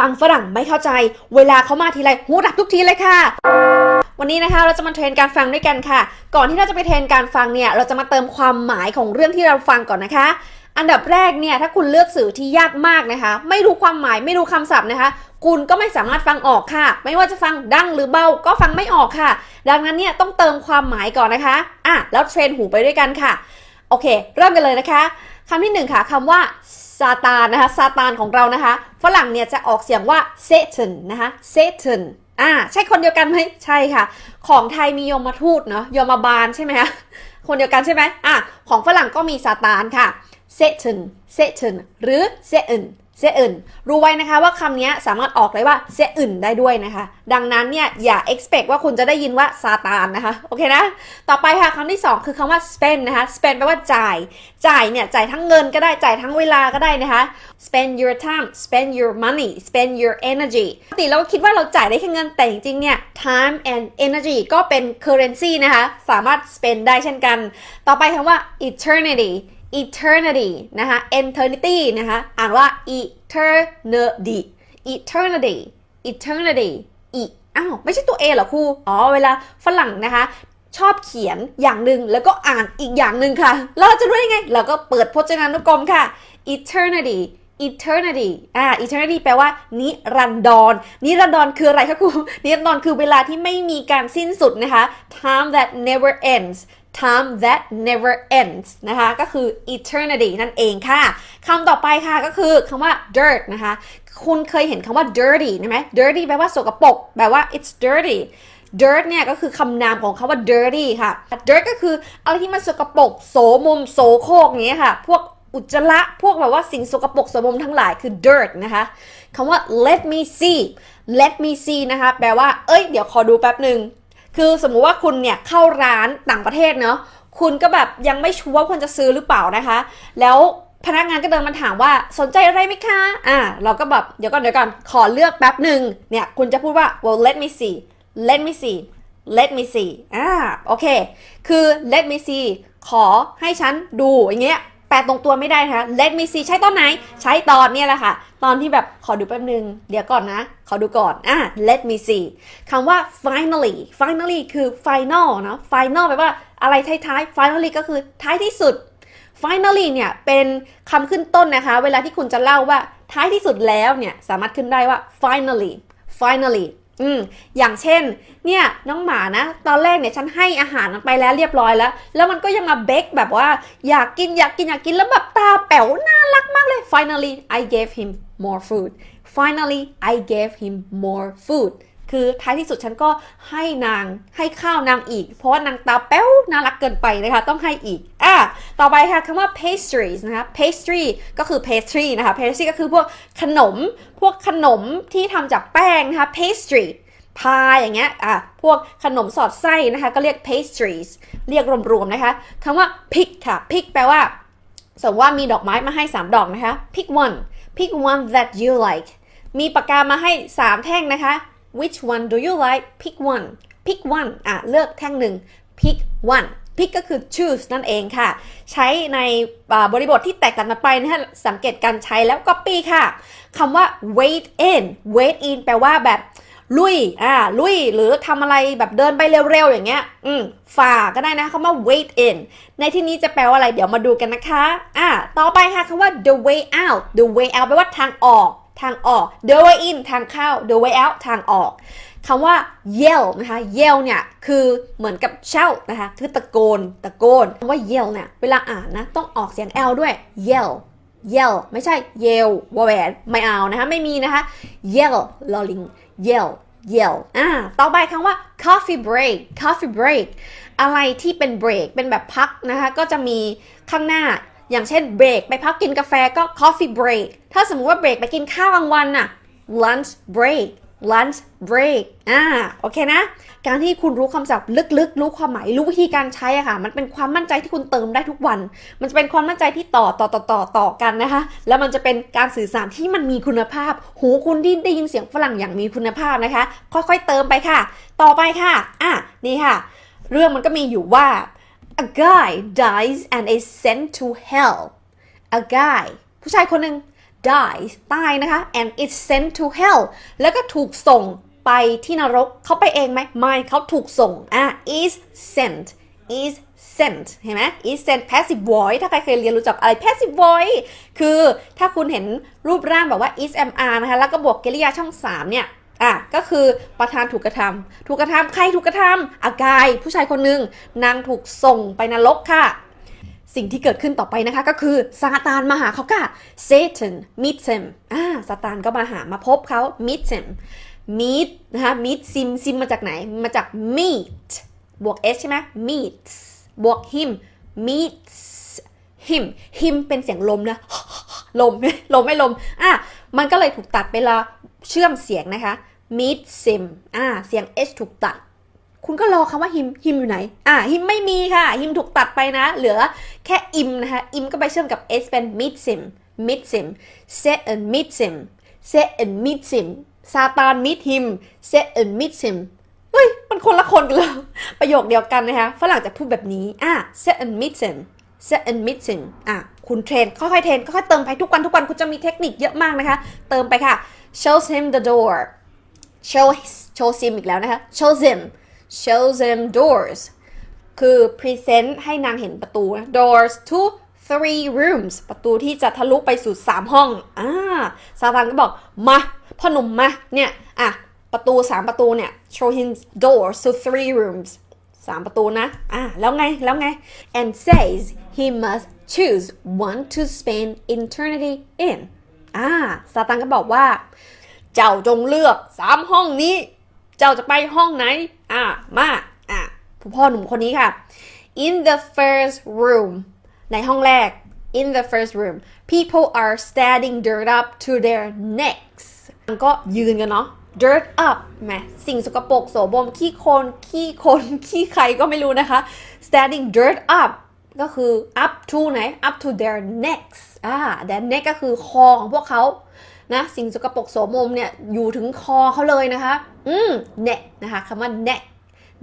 ฟังฝรั่งไม่เข้าใจ เวลาเขามาทีไรหูดับทุกทีเลยค่ะ วันนี้นะคะเราจะมาเทรนการฟังด้วยกันค่ะ ก่อนที่เราจะไปเทรนการฟังเนี่ยเราจะมาเติมความหมายของเรื่องที่เราฟังก่อนนะคะอันดับแรกเนี่ยถ้าคุณเลือกสื่อที่ยากมากนะคะ ไม่รู้ความหมายไม่รู้คำศัพท์นะคะ คุณก็ไม่สามารถฟังออกค่ะ ไม่ว่าจะฟังดังหรือเบาก็ฟังไม่ออกค่ะ ดังนั้นเนี่ยต้องเติมความหมายก่อนนะคะอะแล้วเทรนหูไปด้วยกันค่ะโอเค เริ่มกันเลยนะคะคำที่หนึ่งค่ะคำว่า ซาตานนะคะซาตานของเรานะคะ ฝรั่งเนี่ยจะออกเสียงว่าเซ t a n นะคะเซ t a n อ่าใช่คนเดียวกันไหมใช่ค่ะ ของไทยมียมทูตเนาะยมบาลใช่ไหมคะคนเดียวกันใช่ไหมอะของฝรั่งก็มีซาตานค่ะเซ t a n เซ t a n หรือเซ t a n เซอึนรู้ไว้นะคะว่าคำนี้สามารถออกเลยว่าเซอึนได้ด้วยนะคะ ดังนั้นเนี่ยอย่า expect ว่าคุณจะได้ยินว่าซาตานนะคะ โอเคนะ ต่อไปค่ะคำที่ 2 คือคำว่า spend นะคะ spend แปลว่าจ่าย จ่ายเนี่ยจ่ายทั้งเงินก็ได้ จ่ายทั้งเวลาก็ได้นะคะ spend your time spend your money spend your energy ปกติเราก็คิดว่าเราจ่ายได้แค่เงินแต่จริงๆเนี่ย time and energy ก็เป็น currency นะคะ สามารถ spend ได้เช่นกัน ต่อไปคำว่า eternity eternity นะคะ eternity นะคะ อ่านว่า eternity eternity eternity อีอ้าวไม่ใช่ตัว A เหรอครู อ๋อ เวลาฝรั่งนะคะ ชอบเขียนอย่างหนึ่งแล้วก็อ่านอีกอย่างหนึ่งค่ะ เราจะรู้ได้ไง เราก็เปิดพจนานุกรมค่ะ eternity eternity อ่า eternity แปลว่า นิรันดร นิรันดรคืออะไรคะครู นิรันดรคือเวลาที่ไม่มีการสิ้นสุดนะคะ time that never ends time that never ends นะคะ ก็คือ eternity นั่นเองค่ะคำต่อไปค่ะก็คือคำว่า dirt นะคะ คุณเคยเห็นคำว่า dirty ใช่ไหม dirty แปลว่าสกปรกแปลว่า it's dirty dirt เนี่ยก็คือคำนามของคำว่า dirty ค่ะ dirt ก็คืออะไรที่มันสกปรกโสมมโสโครกอย่างเงี้ยค่ะ พวกอุจจาระพวกแบบว่าสิ่งสกปรกโสมมทั้งหลายคือ dirt นะคะคำว่า let me see let me see นะคะ แปลว่า เอ้ย เดี๋ยวขอดูแป๊บหนึ่ง คือสมมุติว่าคุณเนี่ยเข้าร้านต่างประเทศเนาะคุณก็แบบยังไม่ชัวร์ว่าควรจะซื้อหรือเปล่านะคะ แล้วพนักงานก็เดินมาถามว่าสนใจอะไรไหมคะ อ่า เราก็แบบเดี๋ยวก่อนเดี๋ยวก่อนขอเลือกแป๊บหนึ่งเนี่ยคุณจะพูดว่า well let me see let me see let me see อ่าโอเค คือ let me see ขอให้ฉันดูอย่างเงี้ยแปลตรงตัวไม่ได้นะคะ let me see ใช้ตอนไหน ใช้ตอนเนี่ยแหละค่ะ ตอนที่แบบขอดูแป๊บนึง เดี๋ยวก่อนนะ ขอดูก่อน อะ let me see คำว่า finally finally คือ final เนาะ final แปลว่าอะไรท้ายๆ finally ก็คือท้ายที่สุด finally เนี่ยเป็นคำขึ้นต้นนะคะ เวลาที่คุณจะเล่าว่าท้ายที่สุดแล้วเนี่ย สามารถขึ้นได้ว่า finally finally อืมอย่างเช่น เนี่ยน้องหมานะ ตอนแรกเนี่ยฉันให้อาหารมันไปแล้วเรียบร้อยแล้ว แล้วมันก็ยังมาเบกแบบว่า อยากกินอยากกินอยากกินแล้วแบบตาแป๋วน่ารักมากเลย finally I gave him more food finally I gave him more food คือท้ายที่สุดฉันก็ให้นางให้ข้าวนางอีก เพราะว่านางตาแป้วน่ารักเกินไปนะคะ ต้องให้อีกอะต่อไปค่ะคำว่า pastries นะคะ pastry ก็คือ pastry นะคะ pastry ก็คือพวกขนม พวกขนมที่ทำจากแป้งนะคะ pastry พายอย่างเงี้ยอะพวกขนมสอดไส้นะคะ ก็เรียก pastries เรียกรวมๆนะคะคำว่า pick ค่ะ pick แปลว่าสมมติว่ามีดอกไม้มาให้ 3 ดอกนะคะ pick one pick one that you like มีปากกามาให้ 3 แท่งนะคะ which one do you like pick one pick one อะเลือกแท่งหนึ่ง pick one pick ก็คือ choose นั่นเองค่ะ ใช้ในบริบทที่แตกต่างกันไปนะคะสังเกตการใช้แล้ว copy ค่ะคำว่า wait in wait in แปลว่าแบบลุย อ่า ลุย หรือทำอะไรแบบเดินไปเร็วๆ อย่างเงี้ย อืม ฝ่าก็ได้นะคำว่า wait in ในที่นี้จะแปลว่าอะไร เดี๋ยวมาดูกันนะคะ อ่า ต่อไปค่ะคำว่า the way out the way out แปลว่าทางออก ทางออก the way in ทางเข้า the way out ทางออกคำว่า yell นะคะ yell เนี่ยคือเหมือนกับ shout นะคะคือตะโกนตะโกนคำว่า yell เนี่ยเวลาอ่านนะต้องออกเสียง l ด้วย yell yell ไม่ใช่ yell วอแหวนไม่เอานะคะไม่มีนะคะ yell ลอลิง yell yell อ่าต่อไปคำว่า coffee break coffee break อะไรที่เป็น break เป็นแบบพักนะคะก็จะมีข้างหน้า อย่างเช่น break ไปพักกินกาแฟก็ coffee break ถ้าสมมุติว่า break ไปกินข้าวกลางวันน่ะ lunch break lunch break อ่า โอเคนะ การที่คุณรู้คำศัพท์ลึกๆ รู้ความหมาย รู้วิธีการใช้อะค่ะ มันเป็นความมั่นใจที่คุณเติมได้ทุกวัน มันจะเป็นความมั่นใจที่ต่อต่อต่อต่อต่อกันนะคะ แล้วมันจะเป็นการสื่อสารที่มันมีคุณภาพ หูคุณที่ได้ยินเสียงฝรั่งอย่างมีคุณภาพนะคะ ค่อยๆ เติมไปค่ะ ต่อไปค่ะ อะ นี่ค่ะ เรื่องมันก็มีอยู่ว่า a guy dies and is sent to hell a guy ผู้ชายคนหนึ่ง dies ตายนะคะ and is sent to hell แล้วก็ถูกส่งไปที่นรกเขาไปเองไหมไม่เขาถูกส่งอะ is sent is sent เห็นไหม is sent passive voice ถ้าใครเคยเรียนรู้จักอะไร passive voice คือถ้าคุณเห็นรูปร่างแบบว่า is mr นะคะ แล้วก็บวกกริยาช่อง 3 เนี่ย อะก็คือประธานถูกกระทำถูกกระทำใครถูกกระทำอากายผู้ชายคนหนึ่งนางถูกส่งไปนรกค่ะ สิ่งที่เกิดขึ้นต่อไปนะคะก็คือซาตานมาหาเขาค่ะ Satan meets him อ่าซาตานก็มาหามาพบเขา meet him meet นะคะ meet sim sim มาจากไหน มาจาก meet บวก s ใช่ไหม meets บวก him meets him him เป็นเสียงลมนะลมลมไม่ลม อะ มันก็เลยถูกตัดเวลาเชื่อมเสียงนะคะ meet sim อ่า เสียง h ถูกตัด คุณก็รอคำว่า him him อยู่ไหน อ่า him ไม่มีค่ะ him ถูกตัดไปนะ เหลือแค่ im นะคะ im ก็ไปเชื่อมกับ s เป็น meet sim meet sim set and meet sim set and meet sim ซาตาน meet him set and meet sim เฮ้ย มันคนละคนกันเลยประโยคเดียวกันนะคะ ฝรั่งจะพูดแบบนี้ อะ set and meet him set and meet him อะ คุณเทรน ค่อยๆเทรน ค่อยๆเติมไปทุกวันทุกวัน คุณจะมีเทคนิคเยอะมากนะคะ เติมไปค่ะ shows him the door show show him อีกแล้วนะคะ shows him shows him doors คือ present ให้นางเห็นประตูนะ doors to three rooms ประตูที่จะทะลุไปสู่ 3 ห้อง อ่า ซาตานก็บอก มา พ่อหนุ่มมา เนี่ย อะ ประตู 3 ประตูเนี่ย show him doors to three rooms สามประตูนะ อะ แล้วไง แล้วไง and says he must choose one to spend eternity in อ่า ซาตานก็บอกว่า เจ้าจงเลือกสามห้องนี้ เจ้าจะไปห้องไหน อะ มา อะผู้พ่อหนุ่มคนนี้ค่ะ in the first room ในห้องแรก in the first room people are standing dirt up to their necks มันก็ยืนกันเนาะ dirt up แมสิ่งสกปรกโสมมขี้โคลนขี้คนขี้ใครก็ไม่รู้นะคะ standing dirt up ก็คือ up to ไหน up to their necks อ่า their neck ก็คือคอของพวกเขา นะสิ่งสกปรกโสมมเนี่ยอยู่ถึงคอเขาเลยนะคะ อืม neck นะคะคำว่า neck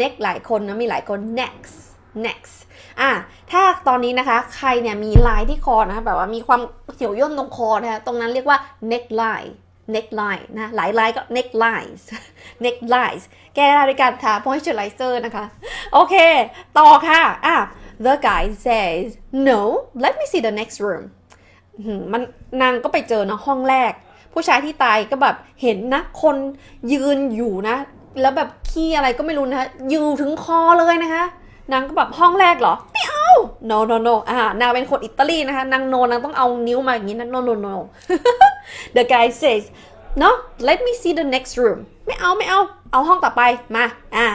neck หลายคนนะมีหลายคน necks necks อะถ้าตอนนี้นะคะ ใครเนี่ยมีลายที่คอนะคะแบบว่ามีความเหี่ยวย่นตรงคอนะคะตรงนั้นเรียกว่า neckline neckline นะหลายลายก็ necklines necklines แก้ได้ด้วยการทา moisturizer นะคะ โอเค ต่อค่ะอะ the guy says no let me see the next room มันนางก็ไปเจอเนาะห้องแรก ผู้ชายที่ตายก็แบบเห็นนะ คนยืนอยู่นะ แล้วแบบขี้อะไรก็ไม่รู้นะคะยู่ถึงคอเลยนะคะนางก็แบบห้องแรกเหรอไม่เอา no no no อ่านางเป็นคนอิตาลีนะคะนางโนนางต้องเอานิ้วมาอย่างนี้นะ no no no the guy says no let me see the next room ไม่เอาไม่เอา เอาห้องต่อไปมาอ่า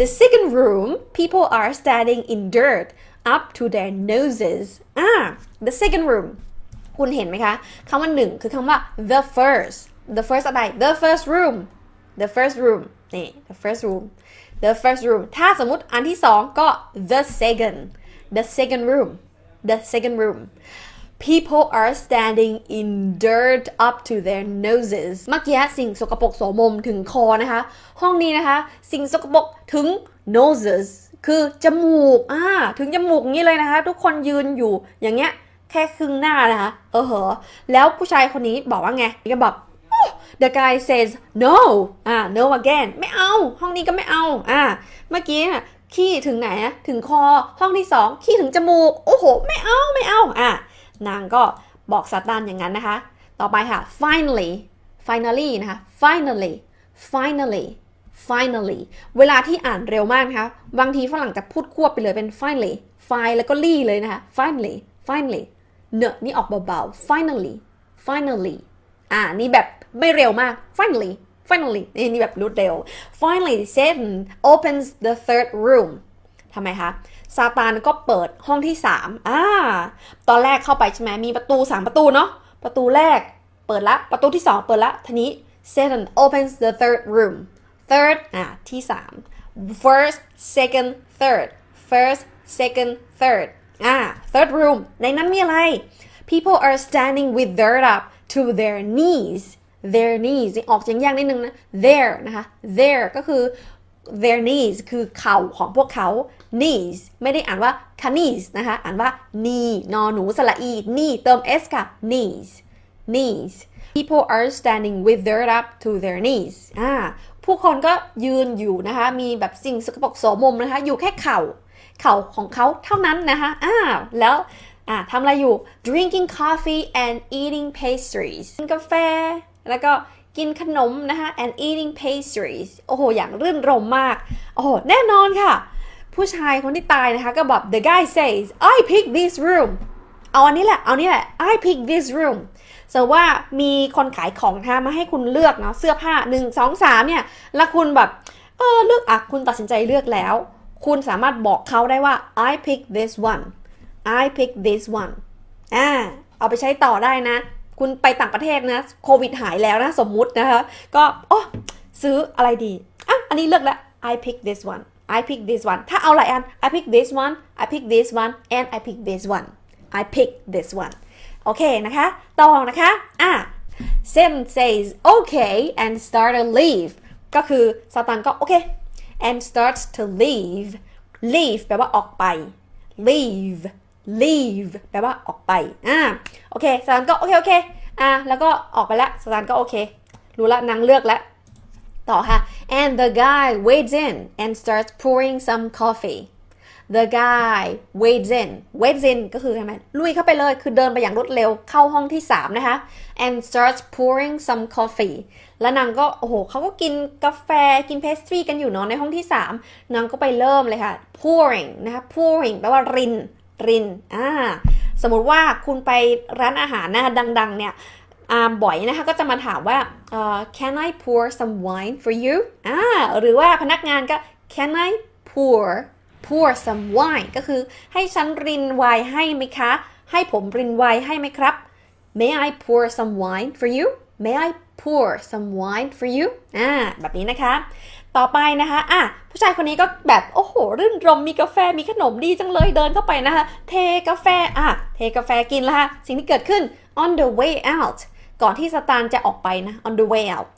the second room people are standing in dirt up to their noses อ่า the second room คุณเห็นไหมคะคำว่าหนึ่งคือคำว่า the first the first อะไร the first room the first room นี่ the first room the first room ถ้าสมมติอันที่สองก็ the second the second room the second room people are standing in dirt up to their noses เมื่อกี้สิ่งสกปรกโสมมถึงคอนะคะ ห้องนี้นะคะ สิ่งสกปรกถึง noses คือจมูกอ่าถึงจมูกอย่างนี้เลยนะคะ ทุกคนยืนอยู่อย่างเงี้ย แค่ครึ่งหน้านะคะ เออเหอแล้วผู้ชายคนนี้บอกว่าไงก็บอก the guy says no อ่า no again ไม่เอา ห้องนี้ก็ไม่เอา อ่า เมื่อกี้น่ะขี้ถึงไหนอะถึงคอ ห้องที่สองขี้ถึงจมูก โอ้โห ไม่เอา ไม่เอา อ่านางก็บอกซาตานอย่างนั้นนะคะ ต่อไปค่ะ finally finally นะคะ finally finally finally เวลาที่อ่านเร็วมากนะคะ บางทีฝรั่งจะพูดควบไปเลยเป็น finally fi แล้วก็ลี่เลยนะคะ finally finally เนอะนี่ออกเบาๆ finally finally อ่า นี่แบบไม่เร็วมาก finally finally นี่นี่แบบรวดเร็ว finally Satan opens the third room ทำไมคะซาตานก็เปิดห้องที่สามอ่า ตอนแรกเข้าไปใช่ไหมมีประตูสามประตูเนาะ ประตูแรกเปิดละ ประตูที่สองเปิดละ ทีนี้ Satan opens the third room third อ่าที่สาม first second third first second third อ่า third room ในนั้นมีอะไร people are standing with dirt up to their knees their knees ออกเสียงยากนิดนึงนะ their นะคะ their ก็คือ their knees คือเข่าของพวกเขา knees ไม่ได้อ่านว่า knees นะคะ อ่านว่า knee นอหนูสระอี knee เติม s ค่ะ knees knees people are standing with dirt up to their knees อ่าผู้คนก็ยืนอยู่นะคะ มีแบบสิ่งสกปรกโสมมนะคะ อยู่แค่เข่า เข่าของเขาเท่านั้นนะคะอ่าวแล้วอ่าทำอะไรอยู่ drinking coffee and eating pastries กินกาแฟ แล้วก็กินขนมนะคะ and eating pastries โอ้โห อย่างรื่นรมมาก โอ้โห แน่นอนค่ะ ผู้ชายคนที่ตายนะคะ ก็แบบ the guy says I pick this room เอาอันนี้แหละ เอานี้แหละ I pick this room สว่ามีคนขายของนะคะมาให้คุณเลือกเนาะเสื้อผ้า 1 2 3เนี่ย แล้วคุณแบบ เออเลือกอะคุณตัดสินใจเลือกแล้ว คุณสามารถบอกเขาได้ว่า I pick this one I pick this one อ่าเอาไปใช้ต่อได้นะ คุณไปต่างประเทศนะโควิดหายแล้วนะสมมุตินะคะ ก็โอ้ซื้ออะไรดีอะอันนี้เลือกแล้ว I pick this one I pick this one ถ้าเอาหลายอัน I pick this one I pick this one and I pick this one I pick this one โอเคนะคะ ต่อนะคะ อะ Sam says okay and start to leave ก็คือซาตานก็โอเค and starts to leave leave แปลว่าออกไป leave leave แปลว่าออกไป อ่า โอเคซาตานก็โอเค โอเค อะแล้วก็ออกไปแล้วซาตานก็โอเค รู้ละนางเลือกแล้ว ต่อค่ะ and the guy wades in and starts pouring some coffee the guy wades in wades in ก็คือทำไมลุยเข้าไปเลย คือเดินไปอย่างรวดเร็วเข้าห้องที่ 3 นะคะ and starts pouring some coffee แล้วนางก็ โอ้โหเขาก็กินกาแฟกินเพสทรีกันอยู่เนาะในห้องที่ 3 นางก็ไปเริ่มเลยค่ะ pouring นะคะ pouring แปลว่าริน ริน อ่า สมมุติว่าคุณไปร้านอาหารนะคะดัง ๆ เนี่ยบ่อยนะคะก็จะมาถามว่าเอ่อ can I pour some wine for you อ่าหรือว่าพนักงานก็ can I pour pour some wine ก็คือให้ฉันรินไวน์ให้ไหมคะ ให้ผมรินไวน์ให้ไหมครับ May I pour some wine for you May I pour some wine for you อ่า แบบนี้นะคะ ต่อไปนะคะ อะ ผู้ชายคนนี้ก็แบบ โอ้โห รื่นรม มีกาแฟ มีขนมดีจังเลย เดินเข้าไปนะคะ เทกาแฟ อะ เทกาแฟกินแล้วค่ะสิ่งที่เกิดขึ้น on the way out ก่อนที่สตานจะออกไปนะ on the way out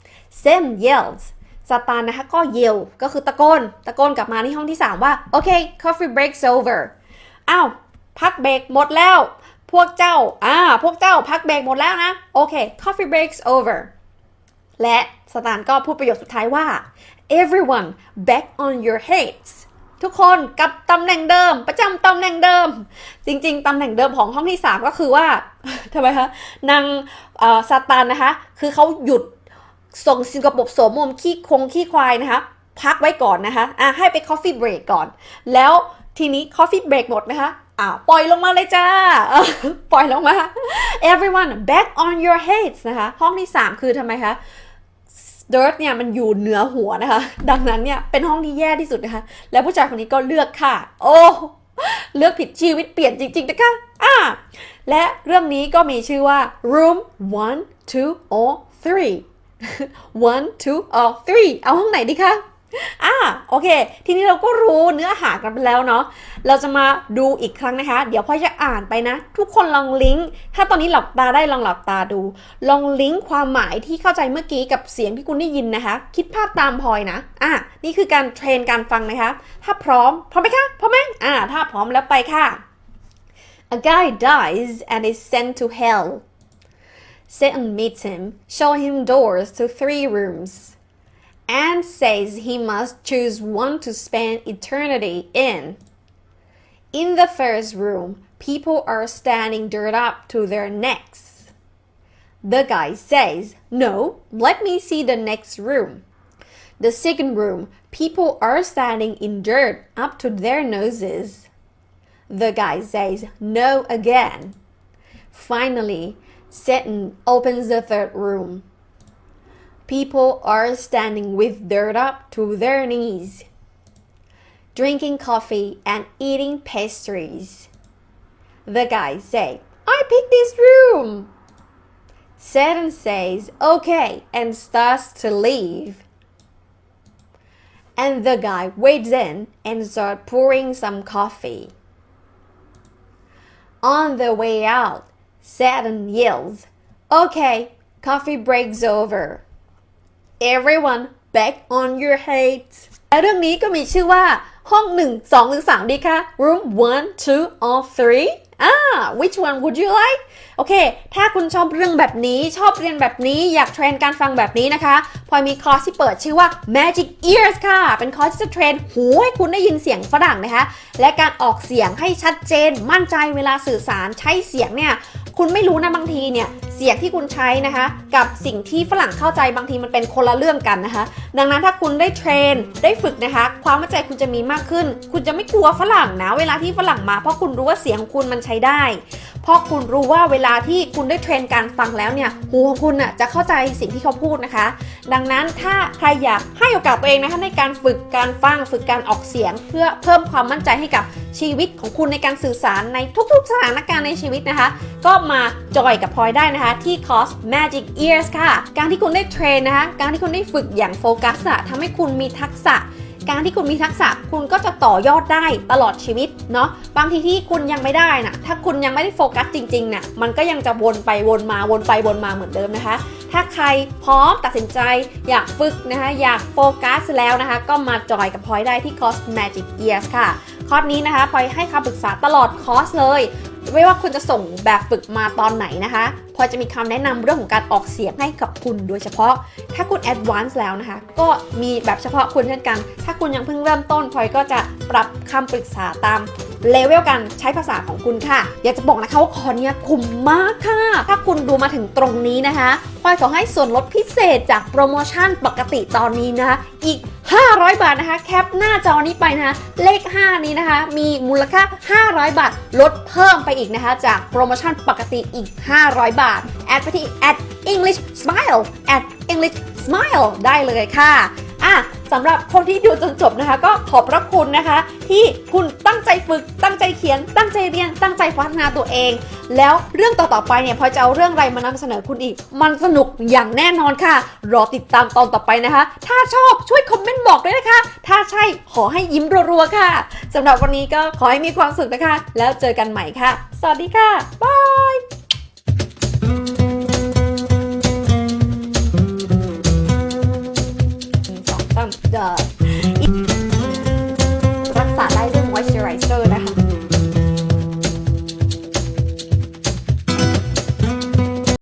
Sam yells สตานนะคะก็เยลก็คือตะโกน ตะโกนกลับมาที่ห้องที่ 3 ว่า โอเค coffee breaks over อ้าวพักเบรกหมดแล้ว พวกเจ้าอ่าพวกเจ้าพักเบรกหมดแล้วนะ โอเค coffee breaks over และสตานก็พูดประโยคสุดท้ายว่า everyone back on your heads ทุกคนกลับตำแหน่งเดิม ประจำตำแหน่งเดิม จริง ๆตำแหน่งเดิมของห้องที่ 3 ก็คือว่าทำไมคะนางซาตานนะคะ คือเขาหยุด ส่งสิ่งกระปรกโสมมขี้คงขี้ควายนะคะ พักไว้ก่อนนะคะอะให้ไป coffee break ก่อน แล้วทีนี้ coffee break หมดนะคะอ่าปล่อยลงมาเลยจ้า ปล่อยลงมา everyone back on your heads นะคะ ห้องที่ 3 คือทำไมคะ dirt เนี่ยมันอยู่เหนือหัวนะคะ ดังนั้นเนี่ยเป็นห้องที่แย่ที่สุดนะคะ แล้วผู้ชายคนนี้ก็เลือกค่ะ โอ้ เลือกผิดชีวิตเปลี่ยนจริงๆนะคะอ่าและเรื่องนี้ก็มีชื่อว่า room one two or three one two or three เอาห้องไหนดีคะอ่าโอเค ทีนี้เราก็รู้เนื้อหากันไปแล้วเนาะเราจะมาดูอีกครั้งนะคะ เดี๋ยวพ่อจะอ่านไปนะ ทุกคนลองลิงก์ถ้าตอนนี้หลับตาได้ลองหลับตาดู ลองลิงก์ความหมายที่เข้าใจเมื่อกี้กับเสียงที่คุณได้ยินนะคะ คิดภาพตามพลอยนะอะนี่คือการเทรนการฟังนะคะ ถ้าพร้อมพร้อมไหมคะพร้อมไหมอ่าถ้าพร้อมแล้วไปค่ะ A guy dies and is sent to hell. Satan meets him, show him doors to three rooms, and says he must choose one to spend eternity in. In the first room, people are standing dirt up to their necks. The guy says, No, let me see the next room. The second room, people are standing in dirt up to their noses. The guy says, No again. Finally, Satan opens the third room. People are standing with dirt up to their knees, drinking coffee and eating pastries. The guy say, I picked this room. Satan says, okay, and starts to leave. And the guy wades in and starts pouring some coffee. On the way out, Satan yells, Okay, coffee breaks over. Everyone back on your heads และเรื่องนี้ก็มีชื่อว่า ห้อง 1 2หรือ3ดีคะ room 1 2 or 3 อ่า which one would you like โอเค ถ้าคุณชอบเรื่องแบบนี้ชอบเรียนแบบนี้อยากเทรนการฟังแบบนี้นะคะพลอยมีคอร์สที่เปิดชื่อว่า Magic Ears ค่ะ เป็นคอร์สที่จะเทรนหูให้คุณได้ยินเสียงฝรั่งนะคะ และการออกเสียงให้ชัดเจน มั่นใจเวลาสื่อสารใช้เสียงเนี่ยคุณไม่รู้นะบางทีเนี่ยเสียงที่คุณใช้นะคะ กับสิ่งที่ฝรั่งเข้าใจบางทีมันเป็นคนละเรื่องกันนะคะ ดังนั้นถ้าคุณได้เทรนได้ฝึกนะคะ ความมั่นใจคุณจะมีมากขึ้น คุณจะไม่กลัวฝรั่งนะเวลาที่ฝรั่งมา เพราะคุณรู้ว่าเสียงของคุณมันใช้ได้ เพราะคุณรู้ว่าเวลาที่คุณได้เทรนการฟังแล้วเนี่ยหูของคุณน่ะจะเข้าใจสิ่งที่เขาพูดนะคะ ดังนั้นถ้าใครอยากให้โอกาสตัวเองนะคะในการฝึกการฟังฝึกการออกเสียง เพื่อเพิ่มความมั่นใจให้กับชีวิตของคุณในการสื่อสารในทุกๆ สถานการณ์ในชีวิตนะคะ ก็มาจอยกับพลอยได้นะคะที่คอร์ส Magic Ears ค่ะ การที่คุณได้เทรนนะคะ การที่คุณได้ฝึกอย่างโฟกัสอะทำให้คุณมีทักษะ การที่คุณมีทักษะคุณก็จะต่อยอดได้ตลอดชีวิตเนาะบางทีที่คุณยังไม่ได้นะถ้าคุณยังไม่ได้โฟกัสจริงๆนะ่ะมันก็ยังจะวนไปวนมาวนไปวนมาเหมือนเดิมนะคะ ถ้าใครพร้อมตัดสินใจอยากฝึกนะคะอยากโฟกัสแล้วนะคะ ก็มาจอยกับพลอยได้ที่คอร์ส Magic Ears ค่ะคอร์สนี้นะคะพลอยให้คำปรึกษาตลอดคอร์สเลย ไม่ว่าคุณจะส่งแบบฝึกมาตอนไหนนะคะพอยจะมีคำแนะนำเรื่องของการออกเสียงให้กับคุณโดยเฉพาะ ถ้าคุณ advance แล้วนะคะ ก็มีแบบเฉพาะคุณเช่นกัน ถ้าคุณยังเพิ่งเริ่มต้นพลอยก็จะปรับคำปรึกษาตามเลเวลการใช้ภาษาของคุณค่ะ อยากจะบอกนะคะว่าคอร์สเนี้ยคุ้มมากค่ะ ถ้าคุณดูมาถึงตรงนี้นะคะพลอยขอให้ส่วนลดพิเศษจากโปรโมชั่นปกติตอนนี้นะคะอีก 500 บาทนะคะ แคปหน้าจอนี้ไปนะคะ เลข 5 นี้นะคะ มีมูลค่า 500 บาท ลดเพิ่มไปอีกนะคะ จากโปรโมชั่นปกติอีก 500 บาท แอดไปที่ at English Smile at English Smile ได้เลยค่ะอะสำหรับคนที่ดูจนจบนะคะ ก็ขอบพระคุณนะคะ ที่คุณตั้งใจฝึก ตั้งใจเขียน ตั้งใจเรียน ตั้งใจพัฒนาตัวเอง แล้วเรื่องต่อๆไปเนี่ยพอจะเอาเรื่องอะไรมานำเสนอคุณอีก มันสนุกอย่างแน่นอนค่ะ รอติดตามตอนต่อไปนะคะ ถ้าชอบช่วยคอมเมนต์บอกด้วยนะคะ ถ้าใช่ขอให้ยิ้มรัวๆค่ะสำหรับวันนี้ก็ขอให้มีความสุขนะคะ แล้วเจอกันใหม่ค่ะ สวัสดีค่ะบายรักษาได้ด้วย moisturizer นะคะ